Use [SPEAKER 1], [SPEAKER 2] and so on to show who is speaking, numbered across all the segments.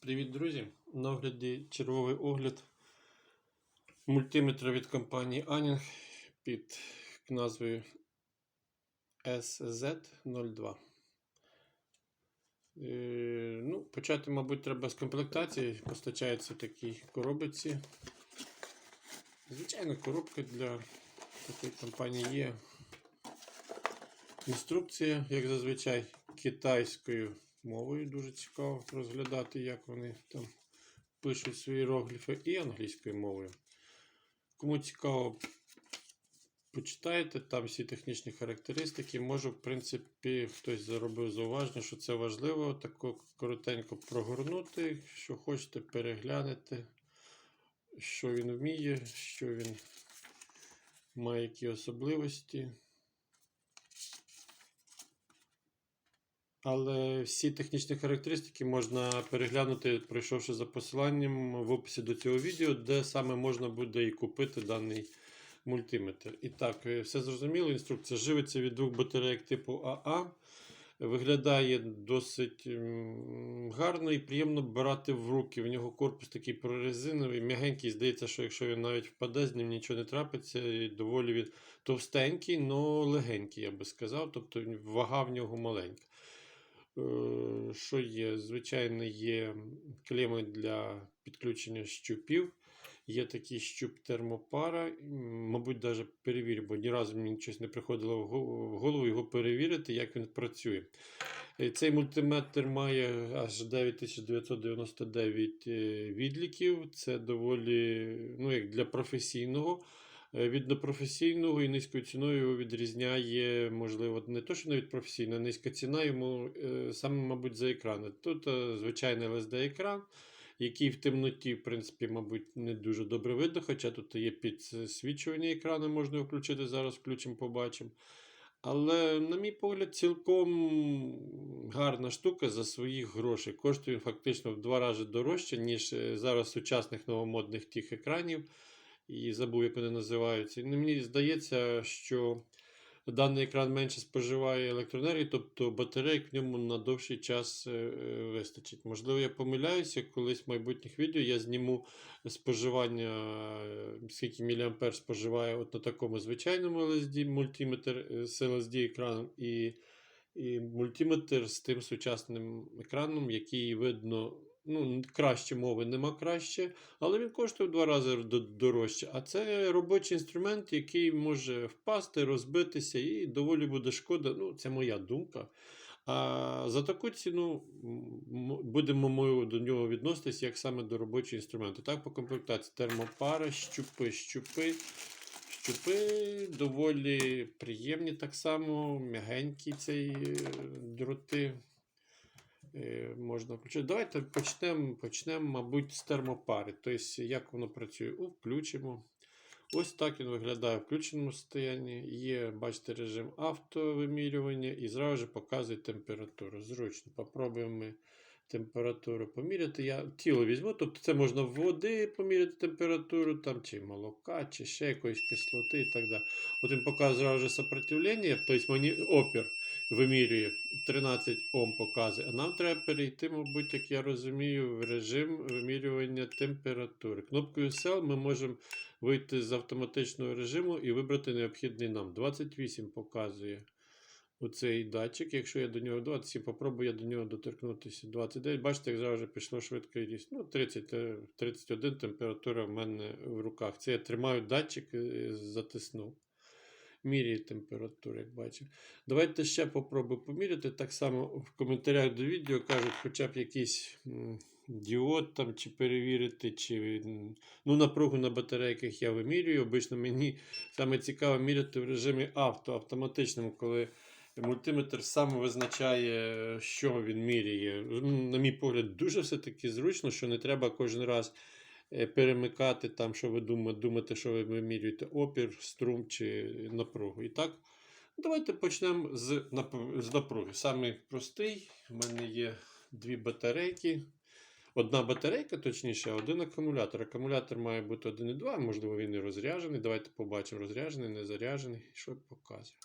[SPEAKER 1] Привіт, друзі! На огляді черговий огляд мультиметра від компанії Anning під назвою SZ02. Е, ну, почати, мабуть, треба з комплектації. Постачається в такій коробці. Звичайно, коробка для такої компанії є. Інструкція, як зазвичай, китайською мовою. Дуже цікаво розглядати, як вони там пишуть свої іерогліфи, і англійською мовою. Кому цікаво, почитайте там всі технічні характеристики. Можу, в принципі, хтось заробив зауваження, що це важливо тако коротенько прогорнути. Що хочете, переглянете, що він вміє, що він має які особливості. Але всі технічні характеристики можна переглянути, пройшовши за посиланням в описі до цього відео, де саме можна буде і купити даний мультиметр. І так, е, все зрозуміло. Інструкція живиться від двох батарейок типу АА. Виглядає досить гарно і приємно брати в руки. В нього корпус такий прорезиновий, м'ягенький. Здається, що якщо він навіть впаде, з ним нічого не трапиться. І доволі він товстенький, але легенький, я би сказав. Тобто вага в нього маленька. Е, Що є? Звичайно, є клеми для підключення щупів. Є такий щуп термопара. Мабуть, навіть перевірю, бо ні разу мені щось не приходило в голову його перевірити, як він працює. Е, Цей мультиметр має аж 9999 е, відліків. Це доволі, ну, як для професійного. Е, Від непрофесійного і низькою ціною його відрізняє, можливо, не то, що навіть професійно, а низька ціна йому е, саме, мабуть, за екрани. Тут е, звичайний LSD-екран, який в темноті, в принципі, мабуть, не дуже добре видно, хоча тут є підсвічування екрану, можна включити, зараз включимо, побачимо. Але, на мій погляд, цілком гарна штука за своїх грошей. Коштує фактично в два рази дорожче, ніж зараз сучасних новомодних тих екранів і забув, як вони називаються. І мені здається, що даний екран менше споживає електроенергії, тобто батарейок в ньому на довший час е, е, вистачить. Можливо, я помиляюся, колись в майбутніх відео я зніму споживання, е, скільки міліампер споживає от на такому звичайному LSD, мультиметр з LSD екраном і, і мультиметр з тим сучасним екраном, який видно. Ну, краще мови нема краще, але він коштує в два рази дорожче. А це робочий інструмент, який може впасти, розбитися, і доволі буде шкода. Ну, це моя думка. А за таку ціну будемо ми до нього відноситись як саме до робочого інструменту. Так, по комплектації термопара, щупи, щупи. Щупи доволі приємні, так само, м'ягенькі цей е, дроти. Е, можна включити. Давайте почнемо, почнемо, мабуть, з термопари. Тобто, як воно працює? О, включимо. Ось так він виглядає в включеному стані. Є, бачите, режим автовимірювання і зразу ж показує температуру. Зручно. Попробуємо температуру поміряти. Я тіло візьму, тобто це можна в води поміряти температуру, там, чи молока, чи ще якоїсь кислоти і так далі. От він показує зразу ж сопротивлення, тобто мені опір вимірює 13 Ом показує. А нам треба перейти, мабуть, як я розумію, в режим вимірювання температури. Кнопкою Cell ми можемо вийти з автоматичного режиму і вибрати необхідний нам. 28 показує оцей датчик. Якщо я до нього 27, попробую я до нього доторкнутися. 29. Бачите, як зараз пішло швидкість. Ну, 30, е, 31 температура в мене в руках. Це я тримаю датчик, е, затиснув. Міряє температуру, як бачив. Давайте ще попробую поміряти. Так само в коментарях до відео кажуть, хоча б якийсь діод там, чи перевірити, чи ну, напругу на батарейках я вимірюю. Обично мені саме цікаво міряти в режимі авто, автоматичному, коли мультиметр сам визначає, що він міряє. На мій погляд, дуже все-таки зручно, що не треба кожен раз перемикати там, що ви думаєте, думаєте, що ви вимірюєте опір, струм чи напругу. І так, давайте почнемо з, з напруги. Самий простий. У мене є дві батарейки. Одна батарейка, точніше, один акумулятор. Акумулятор має бути 1,2, можливо, він і розряджений. Давайте побачимо, розряджений, не заряджений. Що показує?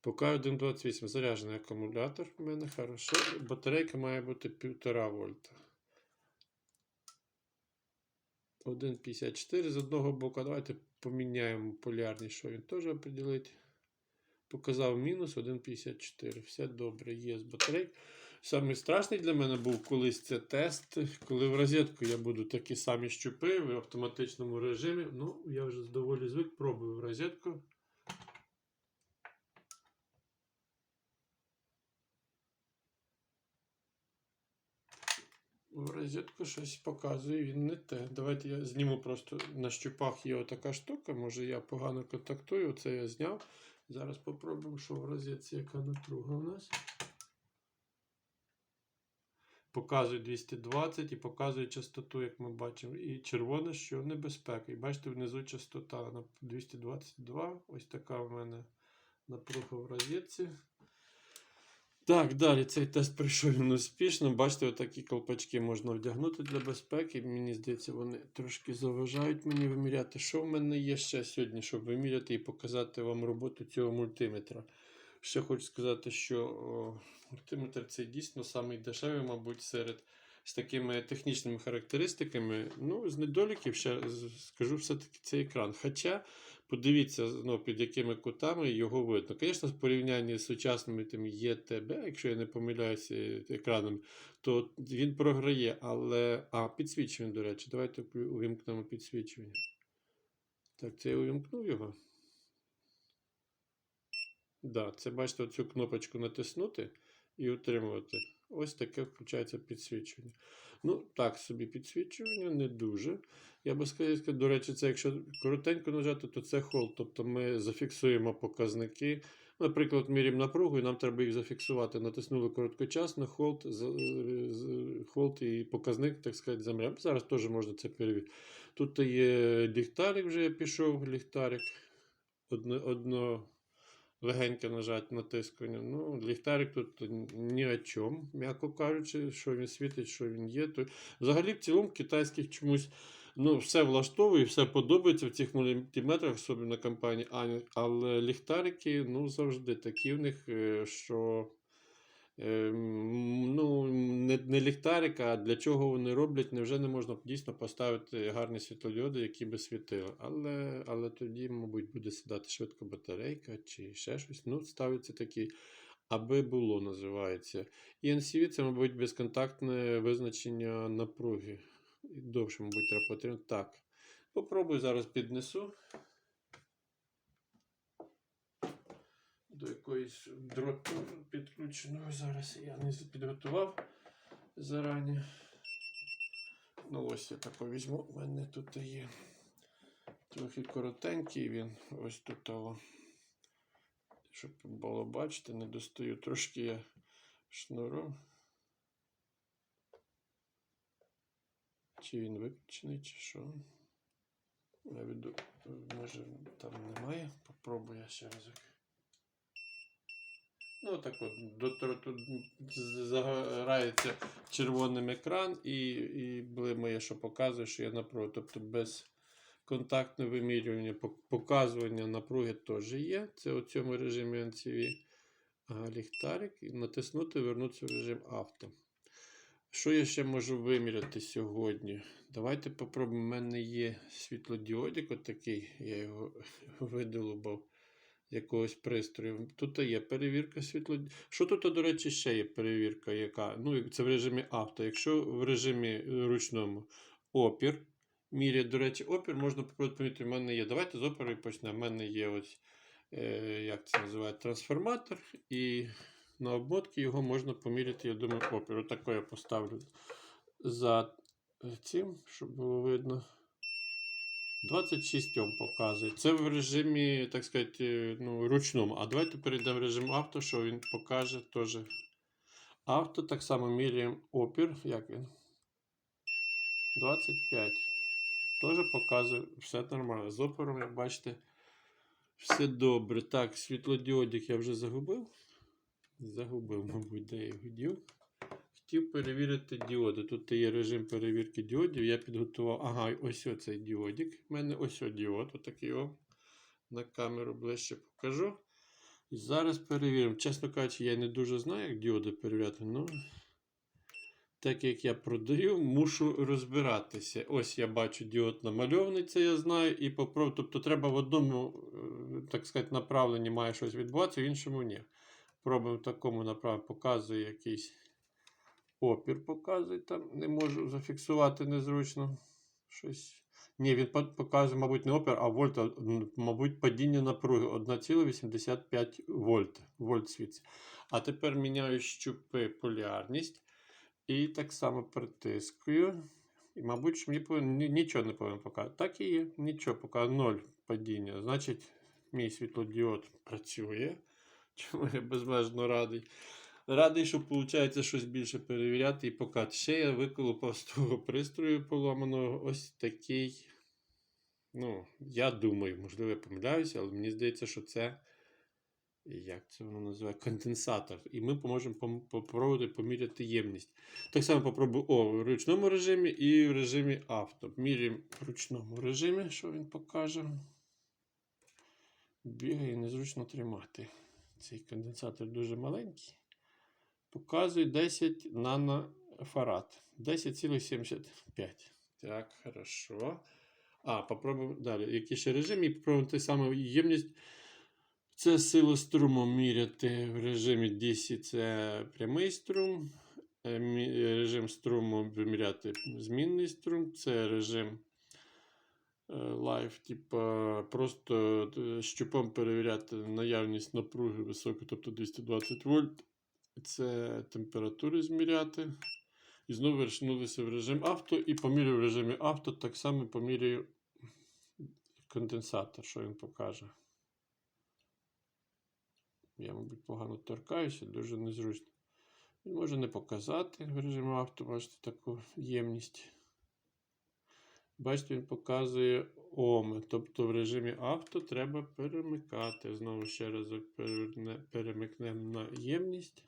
[SPEAKER 1] Поки 1,28 заряджений акумулятор в мене хорошо. Батарейка має бути 1,5 вольта. 1,54 з одного боку. Давайте поміняємо полярність, що він теж определить. Показав мінус 1,54. Все добре, є з батарей. Саме страшний для мене був колись це тест, коли в розетку я буду такі самі щупи в автоматичному режимі. Ну, я вже доволі звик, пробую в розетку. В розетку щось показує, він не те. Давайте я зніму просто на щупах є отака штука. Може я погано контактую, це я зняв. Зараз попробуємо, що в розетці яка напруга у нас. Показує 220 і показує частоту, як ми бачимо. І червоне, що небезпека. І бачите, внизу частота на 222. Ось така в мене напруга в розетці. Так, далі цей тест пройшов він успішно. Бачите, отакі колпачки можна вдягнути для безпеки. Мені здається, вони трошки заважають мені виміряти. Що в мене є ще сьогодні, щоб виміряти і показати вам роботу цього мультиметра. Ще хочу сказати, що о, мультиметр це дійсно самий мабуть, серед з такими технічними характеристиками. Ну, з недоліків ще скажу все-таки цей екран. Хоча, подивіться, ну, під якими кутами його видно. Звісно, в порівнянні з сучасними тим ЄТБ, якщо я не помиляюся екраном, то він програє, але. А, підсвічування, до речі, давайте увімкнемо підсвічування. Так, це я увімкнув його. Да, це бачите, оцю кнопочку натиснути і утримувати. Ось таке включається підсвічування. Ну, так собі підсвічування, не дуже. Я би сказав, до речі, це якщо коротенько нажати, то це холд. Тобто ми зафіксуємо показники. Наприклад, міряємо напругу, і нам треба їх зафіксувати. Натиснули короткочасно, холд, холд і показник, так сказати, замря. Зараз теж можна це перевірити. Тут є ліхтарик, вже я пішов, ліхтарик. Одно, одно легеньке нажати натискання. Ну, ліхтарик тут ні о чому, м'яко кажучи, що він світить, що він є. То... Взагалі, в цілому, китайських чомусь ну, все влаштовує, все подобається в цих мультиметрах, особливо компанії Ані, але ліхтарики ну, завжди такі в них, е, що. Ем, Ну, не, не ліхтарик, а для чого вони роблять, невже не можна дійсно поставити гарні світлодіоди, які би світили. Але, але тоді, мабуть, буде сідати швидко батарейка чи ще щось. Ну, ставиться такі, аби було, називається. І NCV це, мабуть, безконтактне визначення напруги. Довше, мабуть, треба потрібно. Так. Попробую зараз піднесу. До якоїсь дроту підключеного зараз я не підготував зарані. Ну, ось я тако візьму. У мене тут є трохи коротенький він. Ось тут. Щоб було бачити, не достаю трошки я шнуру. Чи він виключений, чи що? Я веду, може там немає. Попробую я ще разок. Ну, так от, до, тут загорається червоним екран, і, і блимає, що показує, що я напругу. Тобто без контактного вимірювання, показування напруги теж є. Це у цьому режимі NCV. Ліхтарик. І натиснути, вернутися в режим авто. Що я ще можу виміряти сьогодні? Давайте попробуємо. У мене є світлодіодик отакий, я його видолубав якогось пристрою. Тут є перевірка світло. Що тут, до речі, ще є перевірка, яка? Ну, це в режимі авто. Якщо в режимі ручному опір, міряє, до речі, опір можна помітити, в мене є. Давайте з опору і почнемо. У мене є ось, е, як це називає, трансформатор, і на обмотці його можна поміряти, я думаю, опір. Отако я поставлю за цим, щоб було видно. 26 Ом показує. Це в режимі, так сказати, е, ну, ручному. А давайте перейдемо в режим авто, що він покаже теж. Авто так само міряємо опір. Як він? 25. Теж показує все нормально. З опором, як бачите, все добре. Так, світлодіодик я вже загубив. Загубив, мабуть, де його дів. Хотів перевірити діоди. Тут є режим перевірки діодів. Я підготував. Ага, ось оцей діодик. У мене ось о діод, отакий о. На камеру ближче покажу. І зараз перевіримо. Чесно кажучи, я не дуже знаю, як діоди перевіряти, але так як я продаю, мушу розбиратися. Ось я бачу діод намальований, це я знаю, і попробую. Тобто треба в одному, е, так сказати, направленні має щось відбуватися, в іншому ні. Пробуємо в такому направленні, показує якийсь опір, показує там. Не можу зафіксувати незручно. Щось. Ні, він показує, мабуть, не опір, а вольт, а, мабуть, падіння напруги 1,85 вольт. Вольт світ. А тепер міняю щупи полярність. І так само притискую. І, мабуть, мені нічого не повинен показати. Так і є. Нічого, поки ноль падіння. Значить, мій світлодіод працює. Чому я безмежно радий. Радий, що виходить щось більше перевіряти і показати. Ще я виколупав з того пристрою поламаного ось такий. Ну, я думаю, можливо, я помиляюся, але мені здається, що це. Як це воно називає? Конденсатор. І ми поможемо пом- попробувати поміряти ємність. Так само попробую о, в ручному режимі і в режимі авто. Міряємо в ручному режимі, що він покаже. Бігає незручно тримати. Цей конденсатор дуже маленький. Показує 10 нанофарад. 10,75. Так, хорошо. А, попробуємо далі. Який ще режим? І попробуємо той самий ємність. Це силу струму міряти в режимі DC це прямий струм. Е, Режим струму виміряти змінний струм. Це режим е, Live, типа просто е, щупом перевіряти наявність напруги високої, тобто 220 вольт. Це температури зміряти. І знову вершнулися в режим авто і поміряю в режимі авто, так само поміряю конденсатор, що він покаже. Я, мабуть, погано торкаюся, дуже незручно. Він може не показати в режимі авто, бачите, таку ємність. Бачите, він показує оми. Тобто в режимі авто треба перемикати. Знову ще переверне- перемикнемо на ємність.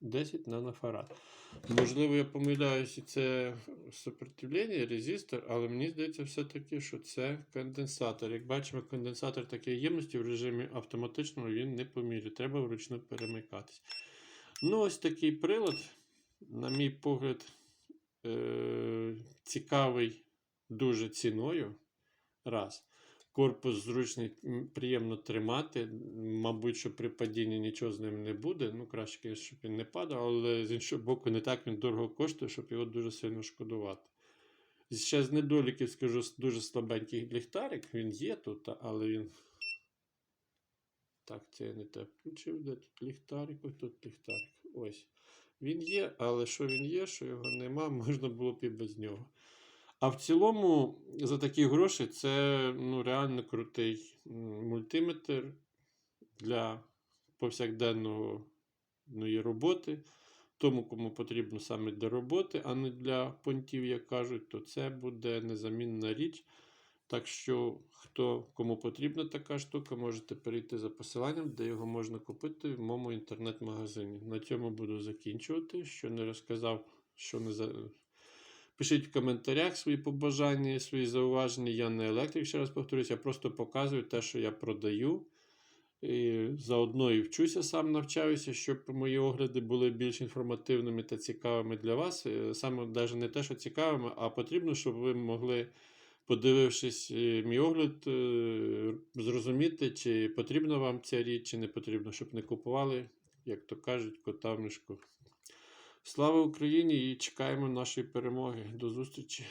[SPEAKER 1] 10 нанофарад. Можливо, я помиляюся, це сопротивлення, резистор, але мені здається все-таки, що це конденсатор. Як бачимо, конденсатор такої ємності в режимі автоматичному він не поміряє. Треба вручну перемикатись. Ну, ось такий прилад, на мій погляд, е- цікавий дуже ціною. Раз. Корпус зручний, приємно тримати. Мабуть, що при падінні нічого з ним не буде. Ну, краще, щоб він не падав, але з іншого боку, не так він дорого коштує, щоб його дуже сильно шкодувати. Ще з недоліків скажу дуже слабенький ліхтарик. Він є тут, але він. Так, це я не те включив. Де тут ліхтарик? Ось тут ліхтарик. Ось. Він є, але що він є, що його нема, можна було б і без нього. А в цілому, за такі гроші, це ну, реально крутий мультиметр для повсякденної роботи. Тому, кому потрібно саме для роботи, а не для понтів, як кажуть, то це буде незамінна річ. Так що, хто кому потрібна така штука, можете перейти за посиланням, де його можна купити в моєму інтернет-магазині. На цьому буду закінчувати. Що не розказав, що не за. Пишіть в коментарях свої побажання, свої зауваження. Я не електрик, ще раз повторюсь, я просто показую те, що я продаю. І заодно і вчуся, сам навчаюся, щоб мої огляди були більш інформативними та цікавими для вас. Е, Саме навіть не те, що цікавими, а потрібно, щоб ви могли, подивившись е, мій огляд, е, зрозуміти, чи потрібна вам ця річ, чи не потрібно, щоб не купували, як то кажуть, кота в мішку. Слава Україні і чекаємо нашої перемоги. До зустрічі!